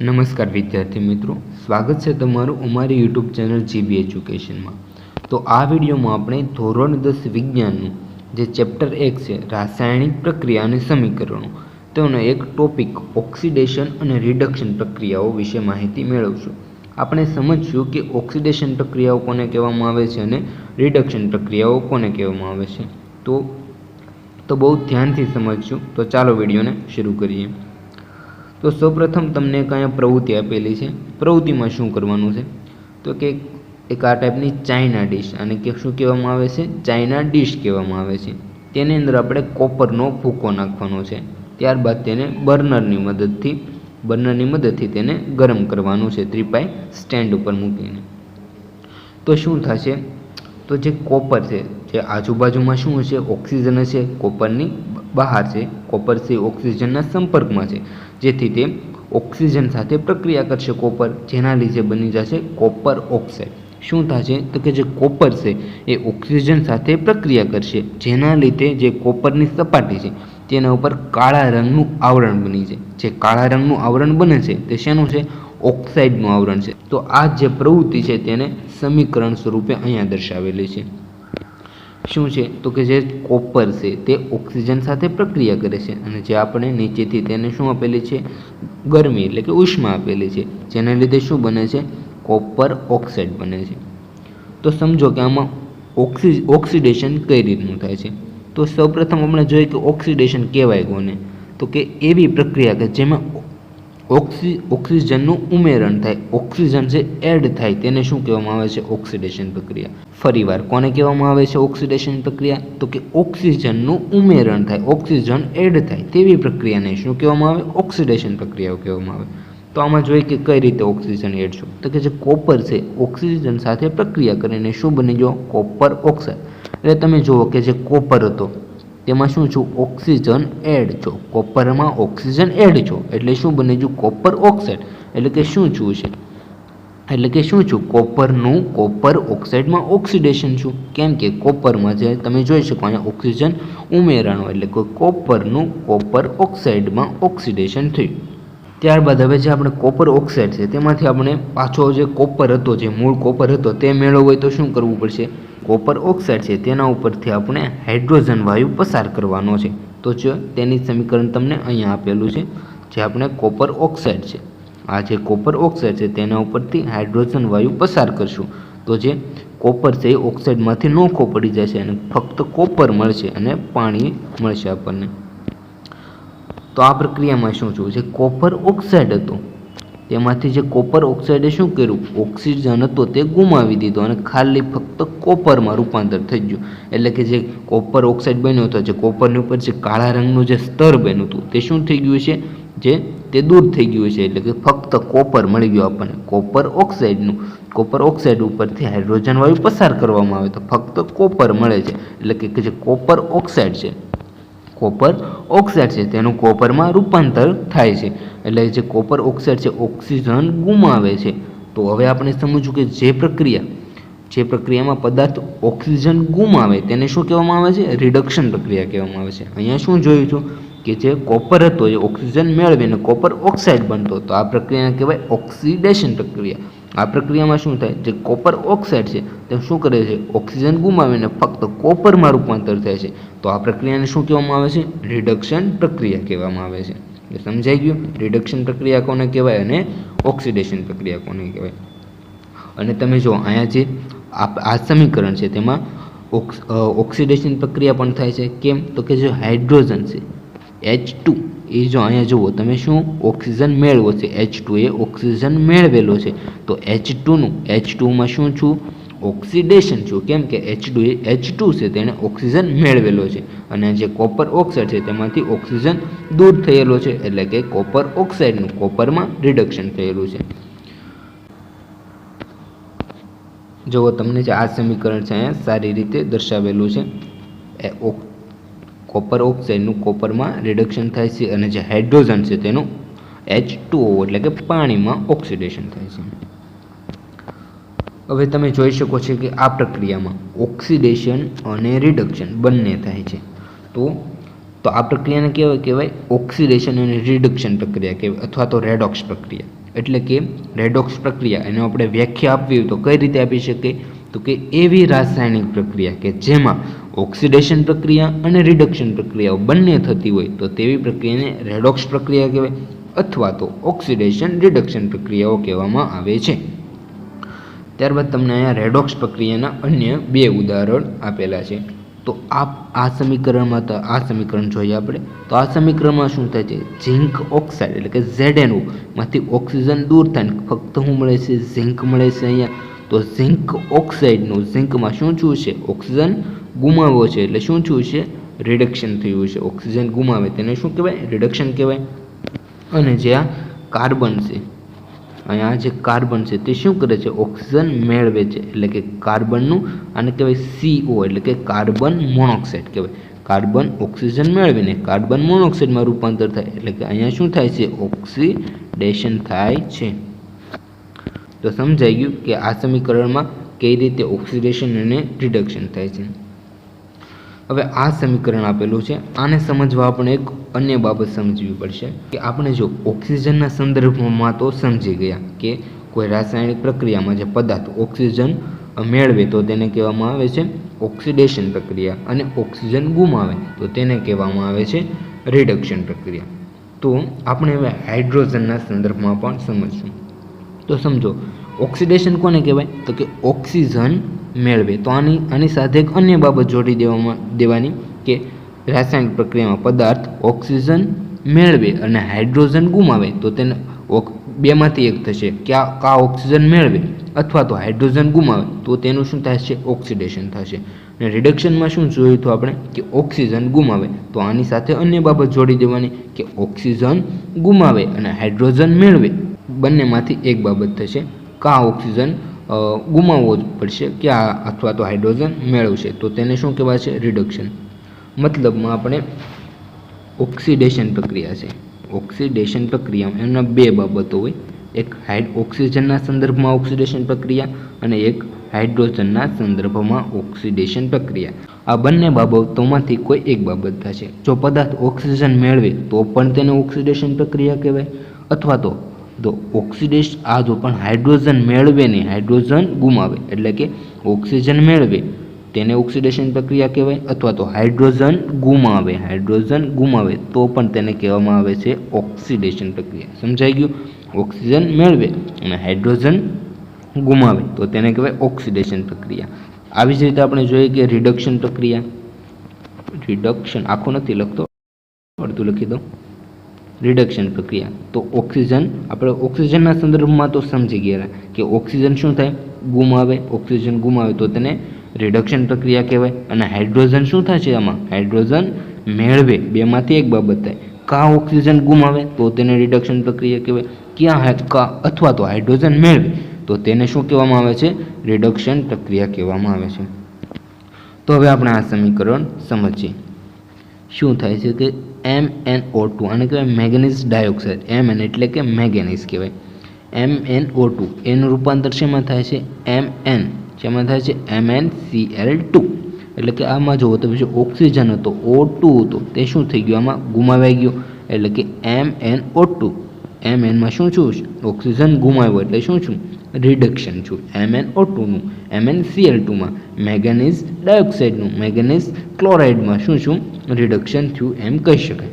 નમસ્કાર વિદ્યાર્થી મિત્રો. સ્વાગત છે તમારું અમારી યુટ્યુબ ચેનલ જીબી એજ્યુકેશનમાં. તો આ વિડીયોમાં આપણે ધોરણ દસ વિજ્ઞાનનું જે ચેપ્ટર એક છે, રાસાયણિક પ્રક્રિયા અને સમીકરણો, તેનો એક ટોપિક ઓક્સિડેશન અને રિડક્શન પ્રક્રિયાઓ વિશે માહિતી મેળવશું. આપણે સમજશું કે ઓક્સિડેશન પ્રક્રિયાઓ કોને કહેવામાં આવે છે અને રિડક્શન પ્રક્રિયાઓ કોને કહેવામાં આવે છે. તો તો બહુ ધ્યાનથી સમજશું. તો ચાલો વિડીયોને શરૂ કરીએ. તો સૌપ્રથમ તમને કયા પ્રવૃત્તિ આપેલી છે. પ્રવૃત્તિમાં શું કરવાનું છે? તો કે એક આ ટાઈપની ચાઇના ડીશ અને કે શું કહેવામાં આવે છે? ચાઇના ડીશ કહેવામાં આવે છે. તેની અંદર આપણે કોપરનો ભૂકો નાખવાનો છે. ત્યારબાદ તેને બર્નરની મદદથી બર્નરની મદદથી તેને ગરમ કરવાનું છે ત્રિપાઈ સ્ટેન્ડ ઉપર મૂકીને. તો શું થશે? તો જે કોપર છે, જે આજુબાજુમાં શું હશે? ઓક્સિજન હશે, કોપરની બહાર છે. કોપર છે ઓક્સિજનના સંપર્કમાં છે. જેથી તે ઓક્સિજન સાથે પ્રક્રિયા કરશે કોપર, જેના લીધે બની જશે કોપર ઓક્સાઇડ. શું થશે? તો કે જે કોપર છે, એ ઓક્સિજન સાથે પ્રક્રિયા કરશે, જેના લીધે જે કોપરની સપાટી છે, તેના ઉપર કાળા રંગનું આવરણ બની છે. જે કાળા રંગનું આવરણ બને છે, તે શેનું છે? ઓક્સાઇડનું આવરણ છે. તો આ જે પ્રવૃત્તિ છે, તેને સમીકરણ સ્વરૂપે અહીંયા દર્શાવેલી છે. શું છે? તો કે જે કોપર છે, તે ઓક્સિજન સાથે પ્રક્રિયા કરે છે અને જે આપણે નીચેથી તેને શું આપેલી છે? ગરમી એટલે કે ઉષ્મા આપેલી છે. જેના લીધે શું બને છે? કોપર ઓક્સાઇડ બને છે. તો સમજો કે આમાં ઓક્સિજ, ઓક્સિડેશન કઈ રીતનું થાય છે? તો સૌપ્રથમ આપણે જોઈએ કે ઓક્સિડેશન કહેવાય કોને? તો કે એવી પ્રક્રિયા કે જેમાં ઓક્સિ, ઓક્સિજનનું ઉમેરણ થાય, ઓક્સિજન જે એડ થાય તેને શું કહેવામાં આવે છે? ઓક્સિડેશન પ્રક્રિયા. ફરીવાર, કોને કહેવામાં આવે છે ઓક્સિડેશન પ્રક્રિયા? તો કે ઓક્સિજનનું ઉમેરણ થાય, ઓક્સિજન એડ થાય તેવી પ્રક્રિયાને શું કહેવામાં આવે? ઓક્સિડેશન પ્રક્રિયાઓ કહેવામાં આવે. તો આમાં જોઈએ કે કઈ રીતે ઓક્સિજન એડ છો તો કે જે કોપર છે, ઓક્સિજન સાથે પ્રક્રિયા કરીને શું બની ગયો? Copper oxide. એટલે તમે જુઓ કે જે કોપર હતો તેમાં શું છું? ઓક્સિજન એડ છો. કોપરમાં ઓક્સિજન એડ છો. એટલે શું બને છું? Copper oxide. એટલે કે શું છું છે? એટલે કે શું છું? કોપરનું કોપર ઓક્સાઇડમાં ઓક્સિડેશન છું. કેમ કે કોપરમાં જે તમે જોઈ શકો અહીંયા ઓક્સિજન ઉમેરાણો. એટલે કે કોપરનું કોપર ઓક્સાઇડમાં ઓક્સિડેશન થયું. ત્યારબાદ હવે જે આપણે કોપર ઓક્સાઇડ છે, તેમાંથી આપણે પાછો જે કોપર હતો, જે મૂળ કોપર હતો, તે મેળવવો હોય તો શું કરવું પડશે? કોપર ઓક્સાઇડ છે, તેના ઉપરથી આપણે હાઇડ્રોજન વાયુ પસાર કરવાનો છે. તો જો તેની સમીકરણ તમને અહીંયા આપેલું છે, જે આપણે કોપર ઓક્સાઇડ છે. આ જે કોપર ઓક્સાઇડ છે, તેના ઉપરથી હાઇડ્રોજન વાયુ પસાર કરશું. તો જે કોપર છે, એ ઓક્સાઇડમાંથી નોખો પડી જશે અને ફક્ત કોપર મળશે અને પાણી મળશે આપણને. તો આ પ્રક્રિયામાં શું જોયું? જે કોપર ઓક્સાઇડ હતો તેમાંથી જે કોપર ઓક્સાઇડે શું કર્યું? ઓક્સિજન હતો તે ગુમાવી દીધો અને ખાલી ફક્ત કોપરમાં રૂપાંતર થઈ ગયું. એટલે કે જે કોપર ઓક્સાઇડ બન્યો હતો, જે કોપરની ઉપર જે કાળા રંગનું જે સ્તર બન્યું હતું, તે શું થઈ ગયું છે? જે તે દૂર થઈ ગયું છે. એટલે કે ફક્ત કોપર મળી ગયું આપણને. કોપર ઓક્સાઇડનું. કોપર ઓક્સાઇડ ઉપરથી હાઇડ્રોજન વાયુ પસાર કરવામાં આવે તો ફક્ત કોપર મળે છે. એટલે કે જે કોપર ઓક્સાઇડ છે કોપર ઓક્સાઇડ છે. તેનું કોપરમાં રૂપાંતર થાય છે. એટલે જે કોપર ઓક્સાઇડ છે, ઓક્સિજન ગુમાવે છે. તો હવે આપણે સમજવું કે જે પ્રક્રિયા, જે પ્રક્રિયામાં પદાર્થ ઓક્સિજન ગુમાવે તેને શું કહેવામાં આવે છે? રિડક્શન પ્રક્રિયા કહેવામાં આવે છે. અહીંયા શું જોયું છું? કે જે કોપર હતો એ ઓક્સિજન મેળવીને કોપર ઓક્સાઇડ બનતો તો આ પ્રક્રિયાને કહેવાય ઓક્સિડેશન પ્રક્રિયા. આ પ્રક્રિયામાં શું થાય? જે કોપર ઓક્સાઇડ છે, તે શું કરે છે? ઓક્સિજન ગુમાવીને ફક્ત કોપરમાં રૂપાંતર થાય છે. તો આ પ્રક્રિયાને શું કહેવામાં આવે છે? રિડક્શન પ્રક્રિયા કહેવામાં આવે છે. એ સમજાઈ ગયું? રિડક્શન પ્રક્રિયા કોને કહેવાય અને ઓક્સિડેશન પ્રક્રિયા કોને કહેવાય? અને તમે જો અહીંયા જે આ સમીકરણ છે, તેમાં ઓક્સિડેશન પ્રક્રિયા પણ થાય છે. કેમ? તો કે જે હાઇડ્રોજન છે એચ ટુ એ જો અહીંયા જુઓ, તમે શું ઓક્સિજન મેળવો છે? એચ ટુ એ ઓક્સિજન મેળવેલો છે. તો એચ ટુનું એચ ટુમાં શું છું? ઓક્સિડેશન છું. કેમ કે એચ ટુ એ એચ ટુ છે તેણે ઓક્સિજન મેળવેલો છે. અને જે કોપર ઓક્સાઇડ છે, તેમાંથી ઓક્સિજન દૂર થયેલો છે. એટલે કે કોપર ઓક્સાઇડનું, કોપરમાં રિડક્શન થયેલું છે. જુઓ, તમને જે આ સમીકરણ છે અહીંયા સારી રીતે દર્શાવેલું છે. કોપર ઓક્સાઇડનું કોપરમાં રિડક્શન થાય છે અને જે હાઇડ્રોજન છે તેનું એચ એટલે કે પાણીમાં ઓક્સિડેશન થાય છે. હવે તમે જોઈ શકો છો કે આ પ્રક્રિયામાં ઓક્સિડેશન અને રિડક્શન બંને થાય છે. તો તો આ પ્રક્રિયાને કહેવાય કહેવાય ઓક્સિડેશન અને રિડક્શન પ્રક્રિયા કહેવાય, અથવા તો રેડોક્સ પ્રક્રિયા. એટલે કે રેડોક્સ પ્રક્રિયા, એનો આપણે વ્યાખ્યા આપવી હોય તો કઈ રીતે આપી શકીએ? તો કે એવી રાસાયણિક પ્રક્રિયા કે જેમાં ઓક્સિડેશન પ્રક્રિયા અને રિડક્શન પ્રક્રિયાઓ બંને થતી હોય તો તેવી પ્રક્રિયાને રેડોક્સ પ્રક્રિયા કહેવાય અથવા તો ઓક્સિડેશન રિડક્શન પ્રક્રિયાઓ કહેવામાં આવે છે. ત્યારબાદ તમને અહીંયા રેડોક્સ પ્રક્રિયાના અન્ય બે ઉદાહરણ આપેલા છે. તો આ આ સમીકરણમાં તો આ સમીકરણ જોઈએ આપણે. તો આ સમીકરણમાં શું થાય છે? ઝિંક ઓક્સાઇડ એટલે કે ZnO માંથી ઓક્સિજન દૂર થાય ફક્ત શું મળે છે? ઝીંક મળે છે અહીંયા. તો ઝિંક ઓક્સાઇડનું ઝિંકમાં શું થયું છે? ઓક્સિજન ગુમાવ્યો છે. એટલે શું થયું છે? રિડક્શન થયું છે. ઓક્સિજન ગુમાવે. તેને શું કહેવાય? રિડક્શન કહેવાય. અને જે આ કાર્બન છે, અહીંયા જે કાર્બન છે તે શું કરે છે? ઓક્સિજન મેળવે છે. એટલે કે કાર્બનનું આને કહેવાય સીઓ એટલે કે કાર્બન મોનોક્સાઇડ કહેવાય. કાર્બન ઓક્સિજન મેળવીને કાર્બન મોનોક્સાઇડમાં રૂપાંતર થાય. એટલે કે અહીંયા શું થાય છે? ઓક્સિડેશન થાય છે. તો સમજાઈ ગયું કે આ સમીકરણમાં કઈ રીતે ઓક્સિડેશન અને રિડક્શન થાય છે. હવે આ સમીકરણ આપેલું છે. આને સમજવા આપણે એક અન્ય બાબત સમજવી પડશે કે આપણે જો ઓક્સિજનના સંદર્ભમાં તો સમજી ગયા કે કોઈ રાસાયણિક પ્રક્રિયામાં જે પદાર્થ ઓક્સિજન મેળવે તો તેને કહેવામાં આવે છે ઓક્સિડેશન પ્રક્રિયા અને ઓક્સિજન ગુમાવે તો તેને કહેવામાં આવે છે રિડક્શન પ્રક્રિયા. તો આપણે હવે હાઇડ્રોજનના સંદર્ભમાં પણ સમજશું. તો સમજો, ઓક્સિડેશન કોને કહેવાય? તો કે ઓક્સિજન મેળવે. તો આની આની સાથે એક અન્ય બાબત જોડી દેવામાં, દેવાની કે રાસાયણિક પ્રક્રિયામાં પદાર્થ ઓક્સિજન મેળવે અને હાઇડ્રોજન ગુમાવે. તો તેને બેમાંથી એક થશે ક્યાં કા ઓક્સિજન મેળવે અથવા તો હાઇડ્રોજન ગુમાવે. તો તેનું શું થશે ઓક્સિડેશન થશે. અને રિડક્શનમાં શું જોયું હતું આપણે? કે ઓક્સિજન ગુમાવે. તો આની સાથે અન્ય બાબત જોડી દેવાની કે ઓક્સિજન ગુમાવે અને હાઇડ્રોજન મેળવે. બંનેમાંથી એક બાબત થશે. કા ઓક્સિજન ગુમાવવો જ પડશે કે આ અથવા તો હાઇડ્રોજન મેળવશે? તો તેને શું કહેવાય છે? રિડક્શન. મતલબમાં આપણે ઓક્સિડેશન પ્રક્રિયા છે. ઓક્સિડેશન પ્રક્રિયામાં એમના બે બાબતો હોય. એક હાઇડ, ઓક્સિજનના સંદર્ભમાં ઓક્સિડેશન પ્રક્રિયા અને એક હાઇડ્રોજનના સંદર્ભમાં ઓક્સિડેશન પ્રક્રિયા. આ બંને બાબતોમાંથી કોઈ એક બાબત થશે. જો પદાર્થ ઓક્સિજન મેળવે, તો પણ તેને ઓક્સિડેશન પ્રક્રિયા કહેવાય. અથવા તો તો ઓક્સિડેશ આ જો પણ હાઇડ્રોજન મેળવે નહીં, હાઇડ્રોજન ગુમાવે, એટલે કે ઓક્સિજન મેળવે, તેને ઓક્સિડેશન પ્રક્રિયા કહેવાય અથવા તો હાઇડ્રોજન ગુમાવે હાઇડ્રોજન ગુમાવે, તો પણ તેને કહેવામાં આવે છે ઓક્સિડેશન પ્રક્રિયા. સમજાઈ ગયું? ઓક્સિજન મેળવે અને હાઇડ્રોજન ગુમાવે, તો તેને કહેવાય ઓક્સિડેશન પ્રક્રિયા. આવી જ રીતે આપણે જોઈએ કે રિડક્શન પ્રક્રિયા. રિડક્શન આખું નથી લખતો, અડધું લખી દો રિડક્શન પ્રક્રિયા. તો ઓક્સિજન આપણે ઓક્સિજનના સંદર્ભમાં તો સમજી ગયા કે ઓક્સિજન શું થાય? ગુમાવે ઓક્સિજન ગુમાવે તો તેને રિડક્શન પ્રક્રિયા કહેવાય. અને હાઇડ્રોજન શું થશે આમાં? હાઇડ્રોજન મેળવે. બેમાંથી એક બાબત થાય. કા ઓક્સિજન ગુમાવે તો તેને રિડક્શન પ્રક્રિયા કહેવાય. ક્યાં કા અથવા તો હાઇડ્રોજન મેળવે. તો તેને શું કહેવામાં આવે છે? રિડક્શન પ્રક્રિયા કહેવામાં આવે છે. તો હવે આપણે આ સમીકરણ સમજીએ. શું થાય છે કે એમ એન ઓ ટુ આને કહેવાય મેગ્નેઝ ડાયોક્સાઇડ. એમ એન એટલે કે મેગ્નેઝ કહેવાય. એમ એન ઓ ટુ એનું રૂપાંતર શેમાં થાય છે? એમ એન શેમાં થાય છે? M N C L two એટલે કે આમાં જુઓ તો પછી ઓક્સિજન હતો ઓ ટુ હતો. તે શું થઈ ગયું? આમાં ગુમાવાઈ ગયો. એટલે કે એમ એન ઓ ટુ એમ એનમાં શું છું? ઓક્સિજન ગુમાવ્યો એટલે શું છું? રિડક્શન છું. એમ એન ઓ ટુનું એમ એન સી ટુમાં મેગેનિઝ ડાયોક્સાઇડનું મેગેનિઝ ક્લોરાઇડમાં શું છું? રિડક્શન થયું એમ કહી શકાય.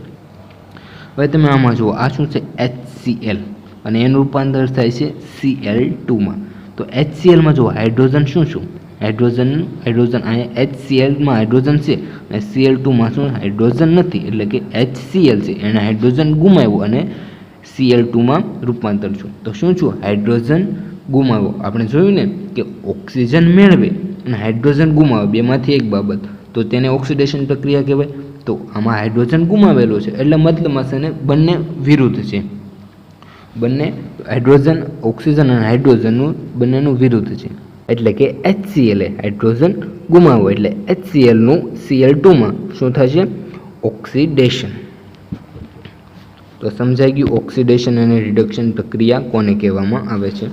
હવે તમે આમાં જુઓ. આ શું છે? HCl અને એનું રૂપાંતર થાય છે સીએલ ટુમાં તો એચસીએલમાં જુઓ. હાઇડ્રોજન શું શું હાઇડ્રોજન હાઇડ્રોજન અહીંયા એચસીએલમાં હાઇડ્રોજન છે. અને સીએલ ટુમાં શું? હાઇડ્રોજન નથી. એટલે કે એચસીએલ છે. એને હાઇડ્રોજન ગુમાવ્યું અને Cl ટુમાં રૂપાંતર છું. તો શું છું? હાઇડ્રોજન ગુમાવ્યો આપણે જોયું ને કે ઓક્સિજન મેળવે અને હાઇડ્રોજન ગુમાવે. બેમાંથી એક બાબત. તો તેને ઓક્સિડેશન પ્રક્રિયા કહેવાય. તો આમાં હાઇડ્રોજન ગુમાવેલો છે. એટલે મતલબમાં છે ને, બંને વિરુદ્ધ છે. બંને હાઇડ્રોજન, ઓક્સિજન અને હાઇડ્રોજનનું બંનેનું વિરુદ્ધ છે. એટલે કે HCl એ હાઇડ્રોજન ગુમાવો. એટલે HClનું Cl ટુમાં શું થશે? ઓક્સિડેશન. તો સમજાઈ ગયું ઓક્સિડેશન અને રિડક્શન પ્રક્રિયા કોને કહેવામાં આવે છે?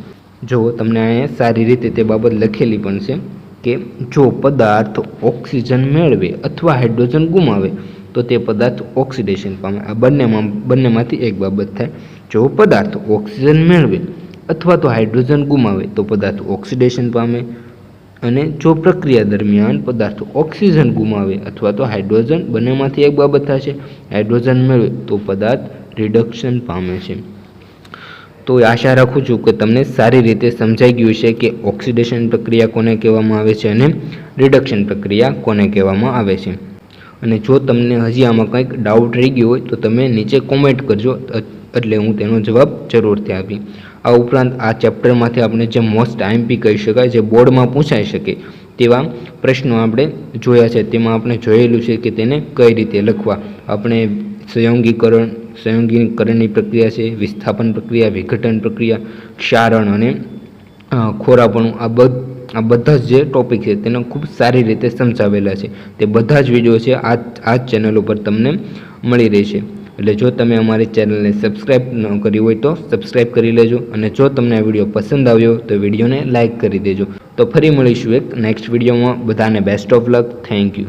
જો તમને અહીંયા સારી રીતે તે બાબત લખેલી પણ છે કે જો પદાર્થ ઓક્સિજન મેળવે અથવા હાઇડ્રોજન ગુમાવે, તો તે પદાર્થ ઓક્સિડેશન પામે. આ બંનેમાં, બંનેમાંથી એક બાબત થાય. જો પદાર્થ ઓક્સિજન મેળવે અથવા તો હાઇડ્રોજન ગુમાવે, તો પદાર્થ ઓક્સિડેશન પામે. અને જો પ્રક્રિયા દરમિયાન પદાર્થ ઓક્સિજન ગુમાવે અથવા તો હાઇડ્રોજન, બંનેમાંથી એક બાબત થશે. હાઇડ્રોજન મેળવે તો પદાર્થ રિડક્શન પામે છે. તો આશા રાખું છું કે તમને સારી રીતે સમજાઈ ગયું છે કે ઓક્સિડેશન પ્રક્રિયા કોને કહેવામાં આવે છે અને રિડક્શન પ્રક્રિયા કોને કહેવામાં આવે છે. અને જો તમને હજી આમાં કંઈક ડાઉટ રહી ગયો હોય તો તમે નીચે કોમેન્ટ કરજો એટલે હું તેનો જવાબ જરૂરથી આપી આ ઉપરાંત આ ચેપ્ટરમાંથી આપણે જે મોસ્ટ આઈએમપી કહી શકાય, જે બોર્ડમાં પૂછાઈ શકે તેવા પ્રશ્નો આપણે જોયા છે. તેમાં આપણે જોયેલું છે કે તેને કઈ રીતે લખવા. આપણે સંયોગીકરણ સંયોગીકરણની પ્રક્રિયા છે, વિસ્થાપન પ્રક્રિયા, વિઘટન પ્રક્રિયા, ક્ષારણ અને ખોરાપણું. આ બધ, આ બધા જ જે ટોપિક છે તેને ખૂબ સારી રીતે સમજાવેલા છે. તે બધા જ વીડિયો છે આ આ ચેનલ ઉપર તમને મળી રહેશે. એટલે જો તમે અમારી ચેનલને સબસ્ક્રાઈબ ન કરી હોય તો સબસ્ક્રાઈબ કરી લેજો અને જો તમને આ વીડિયો પસંદ આવ્યો તો વિડીયોને લાઇક કરી દેજો. તો ફરી મળીશું એક નેક્સ્ટ વિડીયોમાં બધાને best of luck thank you